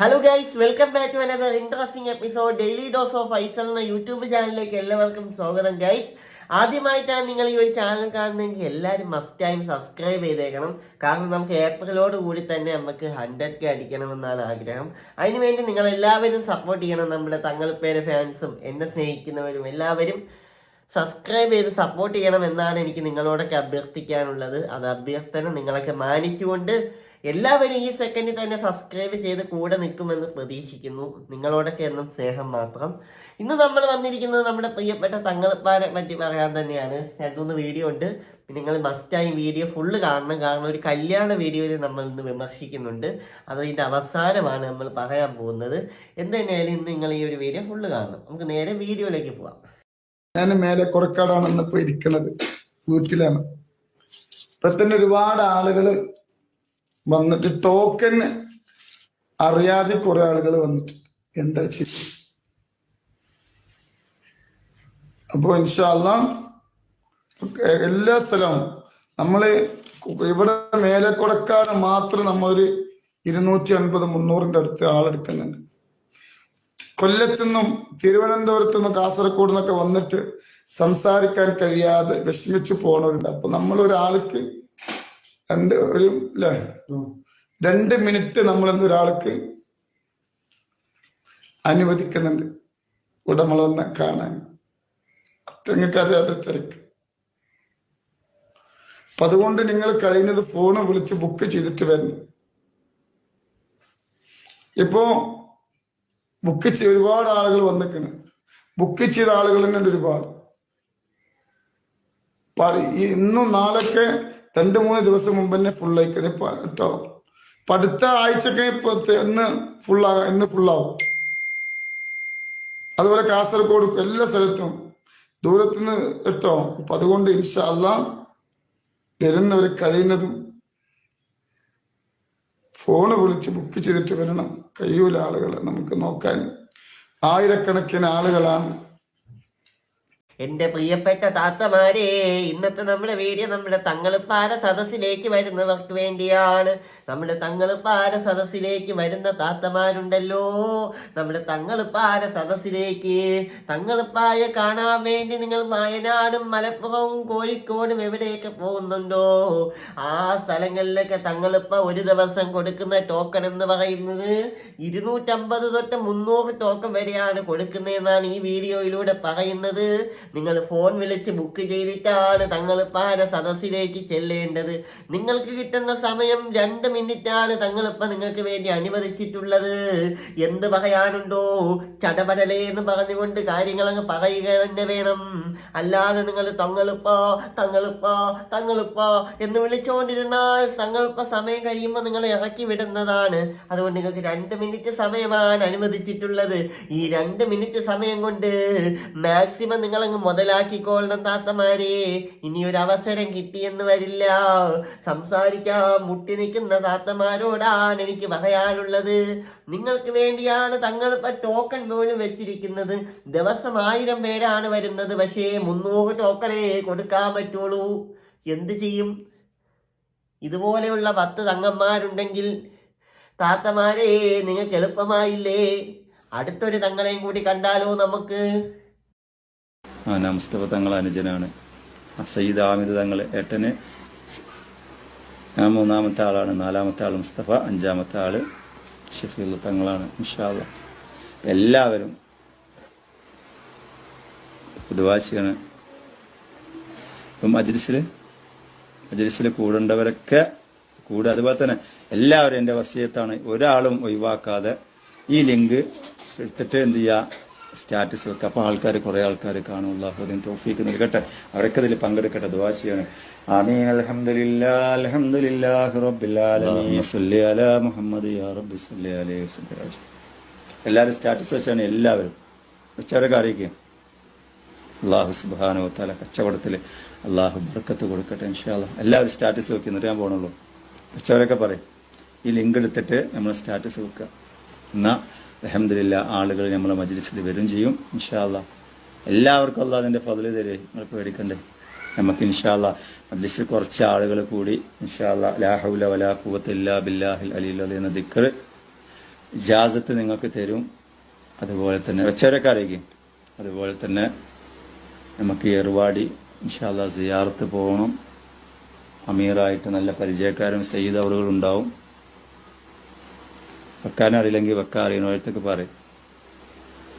Hello guys welcome back to another interesting episode daily dose of Aisal എന്ന YouTube ചാനലിലേക്ക് എല്ലാവർക്കും സ്വാഗതം guys ആദ്യമായിട്ടാണ് നിങ്ങൾ ഈ ഒരു ചാനൽ കാണുന്നതെങ്കിൽ എല്ലാവരും മസ്റ്റ് ടൈം സബ്സ്ക്രൈബ് ചെയ്തേക്കണം. കാരണം നമുക്ക് ഏപ്രിലോട് കൂടി തന്നെ നമുക്ക് ഹൺഡ്രഡ് കെ അടിക്കണമെന്നാണ് ആഗ്രഹം. അതിനു വേണ്ടി നിങ്ങൾ എല്ലാവരും സപ്പോർട്ട് ചെയ്യണം. നമ്മുടെ തങ്ങൾപ്പേരെ ഫാൻസും എന്നെ സ്നേഹിക്കുന്നവരും എല്ലാവരും സബ്സ്ക്രൈബ് ചെയ്ത് സപ്പോർട്ട് ചെയ്യണം എന്നാണ് എനിക്ക് നിങ്ങളോടൊക്കെ അഭ്യർത്ഥിക്കാനുള്ളത്. അത് അഭ്യർത്ഥന നിങ്ങളൊക്കെ മാനിച്ചുകൊണ്ട് എല്ലാവരും ഈ സെക്കൻഡിൽ തന്നെ സബ്സ്ക്രൈബ് ചെയ്ത് കൂടെ നിൽക്കുമെന്ന് പ്രതീക്ഷിക്കുന്നു. നിങ്ങളോടൊക്കെ എന്നും സ്നേഹം മാത്രം. ഇന്ന് നമ്മൾ വന്നിരിക്കുന്നത് നമ്മുടെ പ്രിയപ്പെട്ട തങ്ങളിപ്പാരെ പറ്റി പറയാൻ തന്നെയാണ്. രണ്ടുമൂന്ന് വീഡിയോ ഉണ്ട്. നിങ്ങൾ മസ്റ്റായി വീഡിയോ ഫുള്ള് കാണണം. കാരണം ഒരു കല്യാണ വീഡിയോയിൽ നമ്മൾ ഇന്ന് വിമർശിക്കുന്നുണ്ട്. അതിന്റെ അവസാനമാണ് നമ്മൾ പറയാൻ പോകുന്നത്. എന്ത് തന്നെയായാലും ഇന്ന് നിങ്ങൾ ഈ ഒരു വീഡിയോ ഫുള്ള് കാണണം. നമുക്ക് നേരെ വീഡിയോയിലേക്ക് പോവാം. ഞാൻ മേലെ കുറക്കാടാണ് ഇന്നിപ്പോ ഇരിക്കണത്. വീട്ടിലാണ് ഇപ്പൊ തന്നെ ഒരുപാട് ആളുകൾ വന്നിട്ട് ടോക്കൺ അറിയാതെ കുറെ ആളുകൾ വന്നിട്ട് എന്താ ചെയ്യും? അപ്പൊ ഇൻഷാല്ല എല്ലാ സ്ഥലവും നമ്മൾ ഇവിടെ മേലെ കൊടുക്കാൻ മാത്രം നമ്മളൊരു ഇരുന്നൂറ്റി അൻപത് മുന്നൂറിന്റെ അടുത്ത് ആളെടുക്കുന്നുണ്ട്. കൊല്ലത്തുനിന്നും തിരുവനന്തപുരത്തു നിന്നും കാസർഗോഡ് നിന്നൊക്കെ വന്നിട്ട് സംസാരിക്കാൻ കഴിയാതെ വിഷമിച്ചു പോണവരുണ്ട്. അപ്പൊ നമ്മൾ ഒരാൾക്ക് രണ്ട് ഒരു അല്ലേ രണ്ട് മിനിറ്റ് നമ്മൾ ഒരാൾക്ക് അനുവദിക്കുന്നുണ്ട്. ഉടമളൊന്ന് കാണാൻ. നിങ്ങൾക്ക് അറിയാത്ത തിരക്ക്. അപ്പൊ അതുകൊണ്ട് നിങ്ങൾ കഴിഞ്ഞത് ഫോണ് വിളിച്ച് ബുക്ക് ചെയ്തിട്ട് വരണം. ഇപ്പോ ബുക്ക് ചെയ്ത് ഒരുപാട് ആളുകൾ വന്നിക്കണ്. ബുക്ക് ചെയ്ത ആളുകൾ തന്നെ ഒരുപാട്. ഇന്നും നാളൊക്കെ രണ്ട് മൂന്ന് ദിവസം മുമ്പ് തന്നെ ആയിക്കണേ കേട്ടോ. അപ്പൊ അടുത്ത ആഴ്ചക്ക് ഇന്ന് ഫുള്ളാകാം ഇന്ന് ഫുള്ളാവും അതുപോലെ കാസർഗോഡ് എല്ലാ സ്ഥലത്തും. ദൂരത്തുനിന്ന് കേട്ടോ. അപ്പൊ അതുകൊണ്ട് ഇൻഷല്ല വരുന്നവർ കഴിയുന്നതും ഫോണ് വിളിച്ച് ബുക്ക് ചെയ്തിട്ട് വരണം. കഴിയൂല ആളുകളെ നമുക്ക് നോക്കാൻ. ആയിരക്കണക്കിന് ആളുകളാണ്. എന്റെ പ്രിയപ്പെട്ട താത്തമാരെ ഇന്നത്തെ നമ്മുടെ വീഡിയോ നമ്മുടെ തങ്ങളുപ്പാര സദസ്സിലേക്ക് വരുന്നവർക്ക് വേണ്ടിയാണ്. നമ്മുടെ തങ്ങളുപ്പാര സദസ്സിലേക്ക് വരുന്ന താത്തമാരുണ്ടല്ലോ. നമ്മുടെ തങ്ങളുപ്പാര സദസ്സിലേക്ക് തങ്ങളുപ്പായ കാണാൻ വേണ്ടി നിങ്ങൾ വയനാടും മലപ്പുറവും കോഴിക്കോടും എവിടെയൊക്കെ പോകുന്നുണ്ടോ? ആ സ്ഥലങ്ങളിലൊക്കെ തങ്ങളിപ്പ ഒരു ദിവസം കൊടുക്കുന്ന ടോക്കൺ എന്ന് പറയുന്നത് ഇരുന്നൂറ്റമ്പത് തൊട്ട് മുന്നൂറ് ടോക്കൺ വരെയാണ് കൊടുക്കുന്നതെന്നാണ് ഈ വീഡിയോയിലൂടെ പറയുന്നത്. നിങ്ങൾ ഫോൺ വിളിച്ച് ബുക്ക് ചെയ്തിട്ടാണ് തങ്ങളിപ്പാര സദസ്സിലേക്ക് ചെല്ലേണ്ടത്. നിങ്ങൾക്ക് കിട്ടുന്ന സമയം രണ്ട് മിനിറ്റാണ് തങ്ങളിപ്പ നിങ്ങൾക്ക് വേണ്ടി അനുവദിച്ചിട്ടുള്ളത്. എന്ത് പറയാനുണ്ടോ? ചടപടലേ എന്ന് പറഞ്ഞുകൊണ്ട് കാര്യങ്ങളങ്ങ് പറയുക തന്നെ വേണം. അല്ലാതെ നിങ്ങൾ തങ്ങളിപ്പോ തങ്ങളിപ്പോ തങ്ങളിപ്പോ എന്ന് വിളിച്ചുകൊണ്ടിരുന്നാൽ തങ്ങളിപ്പോ സമയം കഴിയുമ്പോൾ നിങ്ങൾ ഇറക്കി വിടുന്നതാണ്. അതുകൊണ്ട് നിങ്ങൾക്ക് രണ്ട് മിനിറ്റ് സമയമാണ് അനുവദിച്ചിട്ടുള്ളത്. ഈ രണ്ട് മിനിറ്റ് സമയം കൊണ്ട് മാക്സിമം നിങ്ങൾ അങ്ങ് മുതലാക്കിക്കൊള്ളണം താത്തമാരെ. ഇനി ഒരു അവസരം കിട്ടിയെന്ന് വരില്ല. സംസാരിക്കാൻ മുട്ടി നിൽക്കുന്ന താത്തമാരോടാണ് എനിക്ക് പറയാനുള്ളത്. നിങ്ങൾക്ക് വേണ്ടിയാണ് തങ്ങളിപ്പോ ടോക്കൺ പോലും വെച്ചിരിക്കുന്നത്. ദിവസം ആയിരം പേരാണ് വരുന്നത്. പക്ഷേ മുന്നൂറ് ടോക്കണേ കൊടുക്കാൻ പറ്റുള്ളൂ. എന്ത് ചെയ്യും? ഇതുപോലെയുള്ള പത്ത് തങ്ങന്മാരുണ്ടെങ്കിൽ താത്തമാരെ നിങ്ങൾക്ക് എളുപ്പമായില്ലേ? അടുത്തൊരു തങ്ങളെയും കൂടി കണ്ടാലോ നമുക്ക്? മുസ്തഫ തങ്ങൾ അനുജനാണ്. സയ്യിദ് ആമിദ് തങ്ങൾ ഏട്ടന്. ഞാൻ മൂന്നാമത്തെ ആളാണ്. നാലാമത്തെ ആൾ മുസ്തഫ അഞ്ചാമത്തെ ആൾ ഷഫീൽ തങ്ങളാണ്. ഇൻഷാല്ല എല്ലാവരും പുതുവാശിയാണ്. ഇപ്പം മജ്ലിസിൽ മജ്ലിസിൽ കൂടേണ്ടവരൊക്കെ കൂടെ. അതുപോലെ തന്നെ എല്ലാവരും എന്റെ വസ്യത്താണ്. ഒരാളും ഒഴിവാക്കാതെ ഈ ലിങ്ക് എടുത്തിട്ട് എന്ത് ചെയ്യുക സ്റ്റാറ്റസ് വെക്കുക അപ്പോൾ ആൾക്കാർ കുറേ ആൾക്കാർ കാണും. അതിന് തോഫീക്ക് നൽകട്ടെ. അവരൊക്കെ അതിൽ പങ്കെടുക്കട്ടെ ആമീൻ. സല്ലി അലൈഹി വസല്ലം എല്ലാവരും സ്റ്റാറ്റസ് വെച്ചാണ് എല്ലാവരും. വെച്ചവരൊക്കെ അറിയിക്കുക അള്ളാഹു സുബാനോ തല കച്ചവടത്തിൽ അള്ളാഹു ബർക്കത്ത് കൊടുക്കട്ടെ ഇൻഷാല്ല എല്ലാവരും സ്റ്റാറ്റസ് വെക്കി എന്നിട്ട് ഞാൻ പോകണുള്ളൂ വെച്ചവരൊക്കെ പറയും. ഈ ലിങ്ക് എടുത്തിട്ട് നമ്മൾ സ്റ്റാറ്റസ് വെക്കുക എന്നാ അലഹമില്ല ആളുകൾ നമ്മളെ മജ്ലിസിൽ വരും ചെയ്യും. ഇൻഷാല്ല എല്ലാവർക്കും അല്ല അതിന്റെ ഫതിൽ തരേ. നിങ്ങൾ പേടിക്കണ്ടേ? നമുക്ക് ഇൻഷാല്ല മജ്ലിസിൽ കുറച്ച് ആളുകൾ കൂടി ഇൻഷാല്ല ലാഹുല വലാ കൂവത്തില്ല ബില്ലാഹിൽ അലി എന്ന ദിക്കർ ഇജാസത്ത് നിങ്ങൾക്ക് തരും. അതുപോലെ തന്നെ ഒച്ചവരൊക്കെ അറിയിക്കും അതുപോലെ തന്നെ നമുക്ക് ഏർവാടി ഇൻഷാല്ല സിയാർത്ത് പോകണം. അമീറായിട്ട് നല്ല പരിചയക്കാരും സെയ്ത് അവറുകളുണ്ടാവും. വെക്കാൻ അറിയണം ഓരോരുത്തർക്ക് പറയും.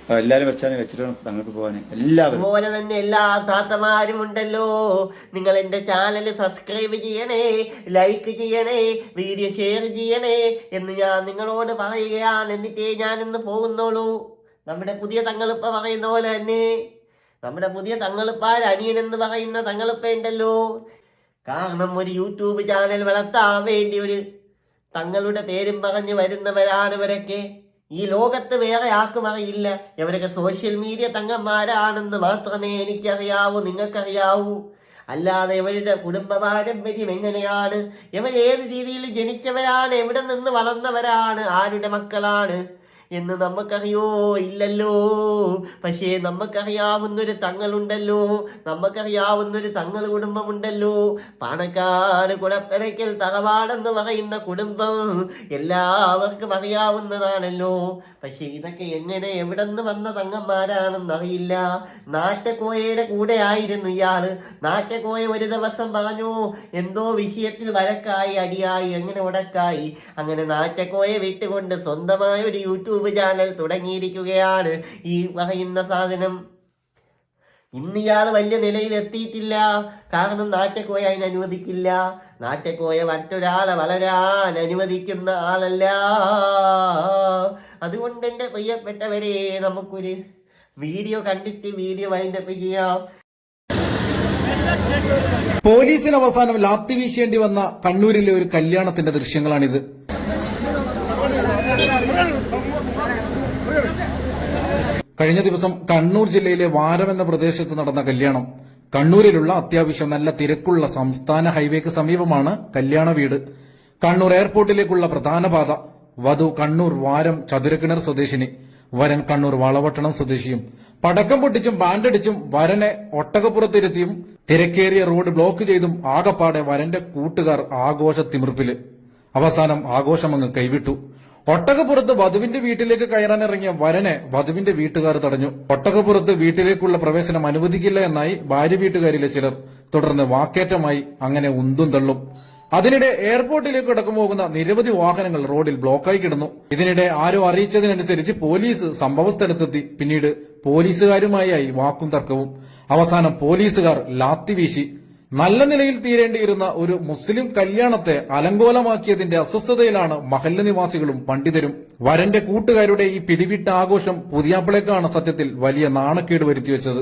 എല്ലാരും വെച്ചാലും വെച്ചിട്ട് തങ്ങൾക്ക് പോകാൻ എല്ലാവരും. പോലെ തന്നെ എല്ലാ താത്തമാരും ഉണ്ടല്ലോ. നിങ്ങൾ എന്റെ ചാനൽ സബ്സ്ക്രൈബ് ചെയ്യണേ ലൈക്ക് ചെയ്യണേ വീഡിയോ ഷെയർ ചെയ്യണേ എന്ന് ഞാൻ നിങ്ങളോട് പറയുകയാണ്. എന്നിട്ടേ ഞാൻ ഇന്ന് പോകുന്നുള്ളൂ. നമ്മുടെ പുതിയ തങ്ങളിപ്പ പറയുന്ന പോലെ തന്നെ. നമ്മുടെ പുതിയ തങ്ങളിപ്പാൽ അനിയൻ എന്ന് പറയുന്ന തങ്ങളിപ്പ ഉണ്ടല്ലോ. കാരണം ഒരു യൂട്യൂബ് ചാനൽ വളർത്താൻ വേണ്ടി ഒരു തങ്ങളുടെ പേരും പറഞ്ഞ് വരുന്നവരാണ് ഇവരൊക്കെ ഈ ലോകത്ത് വേറെ ആർക്കും അറിയില്ല. ഇവരൊക്കെ സോഷ്യൽ മീഡിയ തങ്ങന്മാരാണെന്ന് മാത്രമേ എനിക്കറിയാവൂ നിങ്ങൾക്കറിയാവൂ. അല്ലാതെ ഇവരുടെ കുടുംബ പാരമ്പര്യം എങ്ങനെയാണ്? ഇവർ ഏത് രീതിയിൽ ജനിച്ചവരാണ്? എവിടെ നിന്ന് വളർന്നവരാണ്? ആരുടെ മക്കളാണ്? എന്ന് നമുക്കറിയോ? ഇല്ലല്ലോ. പക്ഷേ നമുക്കറിയാവുന്നൊരു തങ്ങളുണ്ടല്ലോ. നമുക്കറിയാവുന്നൊരു തങ്ങൾ കുടുംബമുണ്ടല്ലോ. പാണക്കാട് കുടപ്പനയ്ക്കൽ തറവാടെന്ന് പറയുന്ന കുടുംബം എല്ലാവർക്കും അറിയാവുന്നതാണല്ലോ. പക്ഷെ ഇതൊക്കെ എങ്ങനെ എവിടെ നിന്ന് വന്ന തങ്ങന്മാരാണെന്ന് അറിയില്ല നാട്ടുകോയയുടെ കൂടെ ആയിരുന്നു ഇയാൾ. നാട്ടക്കോയ ഒരു ദിവസം പറഞ്ഞു എന്തോ വിഷയത്തിൽ വഴക്കായി അടിയായി എങ്ങനെ ഉടക്കായി അങ്ങനെ നാട്ടക്കോയെ വിട്ടുകൊണ്ട് സ്വന്തമായ ഒരു യൂട്യൂബ് ചാനൽ തുടങ്ങിയിരിക്കുകയാണ് ഈ പറയുന്ന സാധനം. ഇന്ന് ഇയാൾ വലിയ നിലയിൽ എത്തിയിട്ടില്ല കാരണം നാട്ടെക്കോയ അതിന് അനുവദിക്കില്ല. നാട്ടെക്കോയ മറ്റൊരാളെ വളരാൻ അനുവദിക്കുന്ന ആളല്ല. അതുകൊണ്ട് എന്റെ പ്രിയപ്പെട്ടവരെ നമുക്കൊരു വീഡിയോ കണ്ടിട്ട് വീഡിയോ വൈൻഡപ്പ് ചെയ്യാം. പോലീസിന് അവസാനം ലാത്തി വീശേണ്ടി വന്ന കണ്ണൂരിലെ ഒരു കല്യാണത്തിന്റെ ദൃശ്യങ്ങളാണിത്. കഴിഞ്ഞ ദിവസം കണ്ണൂർ ജില്ലയിലെ വാരം എന്ന പ്രദേശത്ത് നടന്ന കല്യാണം. കണ്ണൂരിലുള്ള അത്യാവശ്യം നല്ല തിരക്കുള്ള സംസ്ഥാന ഹൈവേക്ക് സമീപമാണ് കല്യാണ വീട്. കണ്ണൂർ എയർപോർട്ടിലേക്കുള്ള പ്രധാന പാത വധു കണ്ണൂർ വാരം ചതുരക്കിണർ സ്വദേശിനി വരൻ കണ്ണൂർ വളവട്ടണം സ്വദേശിയും. പടക്കം പൊട്ടിച്ചും ബാൻഡടിച്ചും വരനെ ഒട്ടകപ്പുറത്തിരുത്തിയും തിരക്കേറിയ റോഡ് ബ്ലോക്ക് ചെയ്തും ആകപ്പാടെ വരന്റെ കൂട്ടുകാർ ആഘോഷ തിമിർപ്പിൽ അവസാനം ആഘോഷമങ്ങ് കൈവിട്ടു. ഒട്ടകപ്പുറത്ത് വധുവിന്റെ വീട്ടിലേക്ക് കയറാനിറങ്ങിയ വരനെ വധുവിന്റെ വീട്ടുകാർ തടഞ്ഞു. ഒട്ടകപ്പുറത്ത് വീട്ടിലേക്കുള്ള പ്രവേശനം അനുവദിക്കില്ല എന്നായി ഭാര്യ വീട്ടുകാരിലെ ചിലർ തുടർന്ന് വാക്കേറ്റമായി അങ്ങനെ ഉന്തും തള്ളും. അതിനിടെ എയർപോർട്ടിലേക്ക് കടക്കും പോകുന്ന നിരവധി വാഹനങ്ങൾ റോഡിൽ ബ്ലോക്കായി കിടന്നു. ഇതിനിടെ ആരോ അറിയിച്ചതിനനുസരിച്ച് പോലീസ് സംഭവസ്ഥലത്തെത്തി. പിന്നീട് പോലീസുകാരുമായി വാക്കും തർക്കവും. അവസാനം പോലീസുകാർ ലാത്തി വീശി. നല്ല നിലയിൽ തീരേണ്ടിയിരുന്ന ഒരു മുസ്ലിം കല്യാണത്തെ അലങ്കോലമാക്കിയതിന്റെ അസ്വസ്ഥതയിലാണ് മഹല്ല നിവാസികളും പണ്ഡിതരും. വരന്റെ കൂട്ടുകാരുടെ ഈ പിടിവിട്ട ആഘോഷം പുതിയാപ്പിളേക്കാണ് സത്യത്തിൽ വലിയ നാണക്കേട് വരുത്തിവെച്ചത്.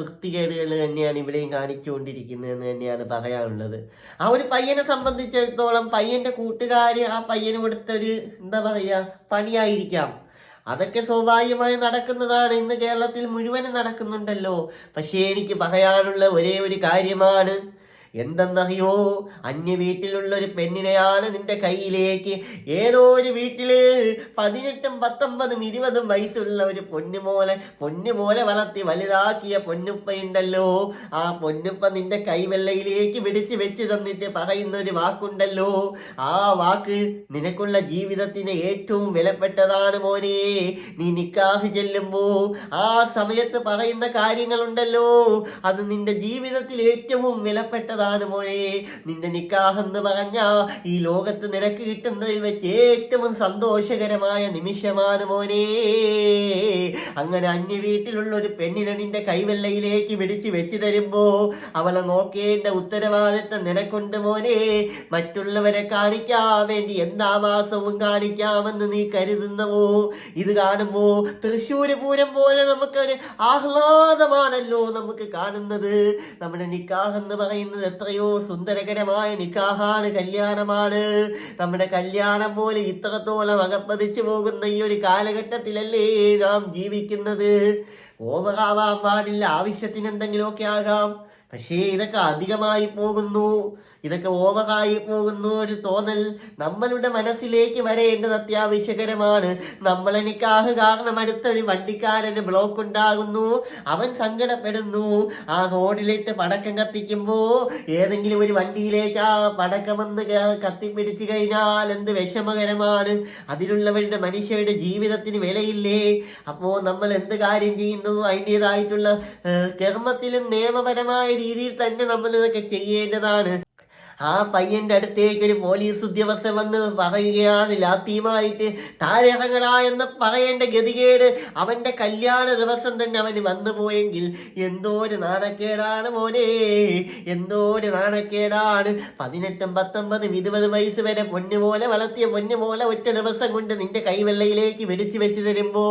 വൃത്തികേടുകൾ തന്നെയാണ് ഇവിടെയും കാണിച്ചുകൊണ്ടിരിക്കുന്നതെന്ന് തന്നെയാണ് പറയാനുള്ളത്. ആ ഒരു പയ്യനെ സംബന്ധിച്ചിടത്തോളം പയ്യന്റെ കൂട്ടുകാർ ആ പയ്യന് കൊടുത്തൊരു എന്താ പറയുക പണിയായിരിക്കാം. അതൊക്കെ സ്വാഭാവികമായി നടക്കുന്നതാണ്. ഇന്ന് കേരളത്തിൽ മുഴുവനും നടക്കുന്നുണ്ടല്ലോ. പക്ഷേ എനിക്ക് പറയാനുള്ള ഒരേ ഒരു കാര്യമാണ്. എന്തെന്നറിയോ? അന്യ വീട്ടിലുള്ള ഒരു പെണ്ണിനെയാണ് നിന്റെ കയ്യിലേക്ക്. ഏതോ ഒരു വീട്ടിൽ പതിനെട്ടും പത്തൊമ്പതും ഇരുപതും വയസ്സുള്ള ഒരു പൊന്നുമോലെ പൊന്നുമോലെ വളർത്തി വലുതാക്കിയ പൊന്നുപ്പയുണ്ടല്ലോ. ആ പൊന്നുപ്പ നിന്റെ കൈവെള്ളയിലേക്ക് വിടിച്ച് വെച്ച് തന്നിട്ട് പറയുന്ന ഒരു വാക്കുണ്ടല്ലോ. ആ വാക്ക് നിനക്കുള്ള ജീവിതത്തിന് ഏറ്റവും വിലപ്പെട്ടതാണ് മോനെ. നീ നിക്കാഹ് ചെല്ലുമ്പോ ആ സമയത്ത് പറയുന്ന കാര്യങ്ങളുണ്ടല്ലോ. അത് നിന്റെ ജീവിതത്തിൽ ഏറ്റവും വിലപ്പെട്ടതാണ്. മോനെ നിന്റെ നിക്കാഹെന്ന് പറഞ്ഞ ഈ ലോകത്ത് നിനക്ക് കിട്ടുന്നതിൽ വെച്ച് ഏറ്റവും സന്തോഷകരമായ നിമിഷമാണ് മോനെ. അങ്ങനെ അന്യ വീട്ടിലുള്ള ഒരു പെണ്ണിനെ നിന്റെ കൈവെള്ളയിലേക്ക് പിടിച്ചു വെച്ച് തരുമ്പോ അവളെ നോക്കേണ്ട ഉത്തരവാദിത്തം നിനക്കുണ്ട് മോനെ. മറ്റുള്ളവരെ കാണിക്കാൻ വേണ്ടി എന്താവാസവും കാണിക്കാമെന്ന് നീ കരുതുന്നവോ? ഇത് കാണുമ്പോ തൃശ്ശൂര് പൂരം പോലെ നമുക്ക് ആഹ്ലാദമാണല്ലോ നമുക്ക് കാണുന്നത്. നമ്മുടെ നിക്കാഹ് എന്ന് പറയുന്നത് എത്രയോ സുന്ദരകരമായ നിക്കാഹാണ് കല്യാണമാണ്. നമ്മുടെ കല്യാണം പോലെ ഇത്രത്തോളം അകപ്പതിച്ചു പോകുന്ന ഈ ഒരു കാലഘട്ടത്തിലല്ലേ നാം ജീവിക്കുന്നത്? ഓവറാവാൻ പാടില്ല. ആവശ്യത്തിന് എന്തെങ്കിലുമൊക്കെ ആകാം. പക്ഷേ ഇതൊക്കെ അധികമായി പോകുന്നു. ഇതൊക്കെ ഓവറായി പോകുന്നു ഒരു തോന്നൽ. നമ്മളുടെ മനസ്സിലേക്ക് വരേണ്ടത് അത്യാവശ്യകരമാണ്. നമ്മളെ നിക്കാഹ് കാരണം അടുത്തൊരു വണ്ടിക്കാരന് ബ്ലോക്ക് ഉണ്ടാകുന്നു. അവൻ സങ്കടപ്പെടുന്നു. ആ റോഡിലിട്ട് പടക്കം കത്തിക്കുമ്പോ ഏതെങ്കിലും ഒരു വണ്ടിയിലേക്ക് ആ പടക്കമെന്ന് കത്തിപ്പിടിച്ചു കഴിഞ്ഞാൽ എന്ത് വിഷമകരമാണ്. അതിലുള്ളവരുടെ മനുഷ്യരുടെ ജീവിതത്തിന് വിലയില്ലേ? അപ്പോ നമ്മൾ എന്ത് കാര്യം ചെയ്യുന്നു? അതിന്റെതായിട്ടുള്ള കർമ്മത്തിലും നിയമപരമായ രീതിയിൽ തന്നെ നമ്മൾ ഇതൊക്കെ ചെയ്യേണ്ടതാണ്. ആ പയ്യന്റെ അടുത്തേക്ക് ഒരു പോലീസ് ഉദ്യോഗസ്ഥൻ വന്ന് പറയുകയാണ് ലാത്തീമായിട്ട് താഴെ ഇറങ്ങടാ എന്ന് പറയേണ്ട ഗതികേട് അവന്റെ കല്യാണ ദിവസം തന്നെ അവന് വന്നു പോയെങ്കിൽ എന്തോ ഒരു നാണക്കേടാണ് മോനെ എന്തോ ഒരു നാണക്കേടാണ്. പതിനെട്ടും പത്തൊമ്പതും ഇരുപത് വയസ്സ് വരെ പൊന്നുപോലെ വളർത്തിയ പൊന്നുപോലെ ഒറ്റ ദിവസം കൊണ്ട് നിന്റെ കൈവെള്ളയിലേക്ക് വെടിച്ചു വെച്ച് തരുമ്പോ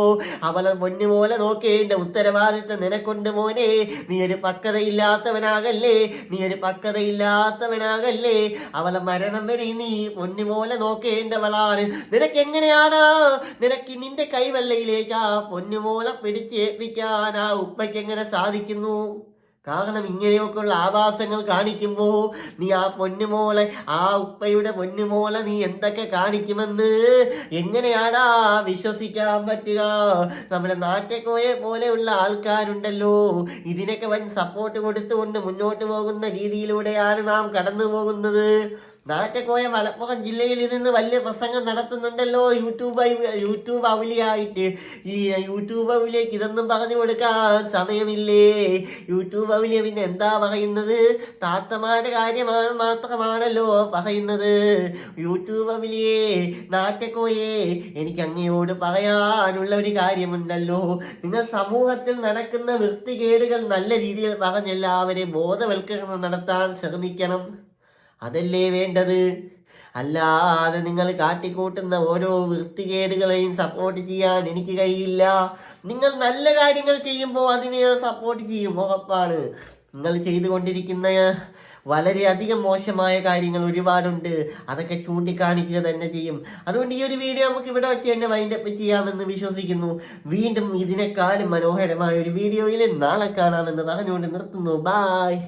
അവളെ പൊന്നുപോലെ നോക്കേണ്ട ഉത്തരവാദിത്തം നിനക്കൊണ്ട് മോനെ. നീ ഒരു പക്വതയില്ലാത്തവനാകല്ലേ നീ ഒരു പക്വതയില്ലാത്തവനാകല്ലേ. അവളെ മരണം വരെ നീ പൊന്നുപോലെ നോക്കേണ്ടവളാണ്. നിനക്ക് എങ്ങനെയാണ് നിനക്ക് നിന്റെ കൈവെള്ളയിലേക്ക് ആ പൊന്നുപോലെ പിടിച്ചേൽപ്പിക്കാൻ ആ ഉപ്പയ്ക്ക് എങ്ങനെ സാധിക്കുന്നു? കാരണം ഇങ്ങനെയൊക്കെയുള്ള ആഭാസങ്ങൾ കാണിക്കുമ്പോൾ നീ ആ പൊന്നുമോളെ ആ ഉപ്പയുടെ പൊന്നുമോളെ നീ എന്തൊക്കെ കാണിക്കുമെന്ന് എങ്ങനെയാടാ വിശ്വസിക്കാൻ പറ്റുക? നമ്മുടെ നാട്ടേക്കോയെ പോലെയുള്ള ആൾക്കാരുണ്ടല്ലോ. ഇതിനൊക്കെ വൻ സപ്പോർട്ട് കൊടുത്തുകൊണ്ട് മുന്നോട്ട് പോകുന്ന രീതിയിലൂടെയാണ് നാം കടന്നു പോകുന്നത് നാട്ടെക്കോയ മലപ്പുറം ജില്ലയിൽ ഇരുന്ന് വലിയ പ്രസംഗം നടത്തുന്നുണ്ടല്ലോ. യൂട്യൂബ് യൂട്യൂബ് അവലിയായിട്ട്. ഈ യൂട്യൂബ് അവലിയേക്ക് ഇതൊന്നും പറഞ്ഞു കൊടുക്കാൻ സമയമില്ലേ? യൂട്യൂബ് അവലിയ പിന്നെ എന്താ പറയുന്നത്? താത്തമാരുടെ കാര്യമാണ് മാത്രമാണല്ലോ പറയുന്നത്. യൂട്യൂബ് അവലിയെ നാട്ടെക്കോയെ എനിക്ക് അങ്ങയോട് പറയാനുള്ള ഒരു കാര്യമുണ്ടല്ലോ. നിങ്ങൾ സമൂഹത്തിൽ നടക്കുന്ന വൃത്തികേടുകൾ നല്ല രീതിയിൽ പറഞ്ഞ് എല്ലാവരെയും ബോധവൽക്കരണം നടത്താൻ ശ്രമിക്കണം. അതല്ലേ വേണ്ടത്? അല്ലാതെ നിങ്ങൾ കാട്ടിക്കൂട്ടുന്ന ഓരോ വൃത്തികേടുകളെയും സപ്പോർട്ട് ചെയ്യാൻ എനിക്ക് കഴിയില്ല. നിങ്ങൾ നല്ല കാര്യങ്ങൾ ചെയ്യുമ്പോൾ അതിനെ സപ്പോർട്ട് ചെയ്യും ഉറപ്പാണ്. നിങ്ങൾ ചെയ്തുകൊണ്ടിരിക്കുന്ന വളരെയധികം മോശമായ കാര്യങ്ങൾ ഒരുപാടുണ്ട്. അതൊക്കെ ചൂണ്ടിക്കാണിക്കുക തന്നെ ചെയ്യും. അതുകൊണ്ട് ഈ ഒരു വീഡിയോ നമുക്ക് ഇവിടെ വെച്ച് തന്നെ വൈൻഡപ്പ് ചെയ്യാമെന്ന് വിശ്വസിക്കുന്നു. വീണ്ടും ഇതിനേക്കാളും മനോഹരമായ ഒരു വീഡിയോയിൽ നാളെ കാണാമെന്ന് പറഞ്ഞുകൊണ്ട് നിർത്തുന്നു. ബായ്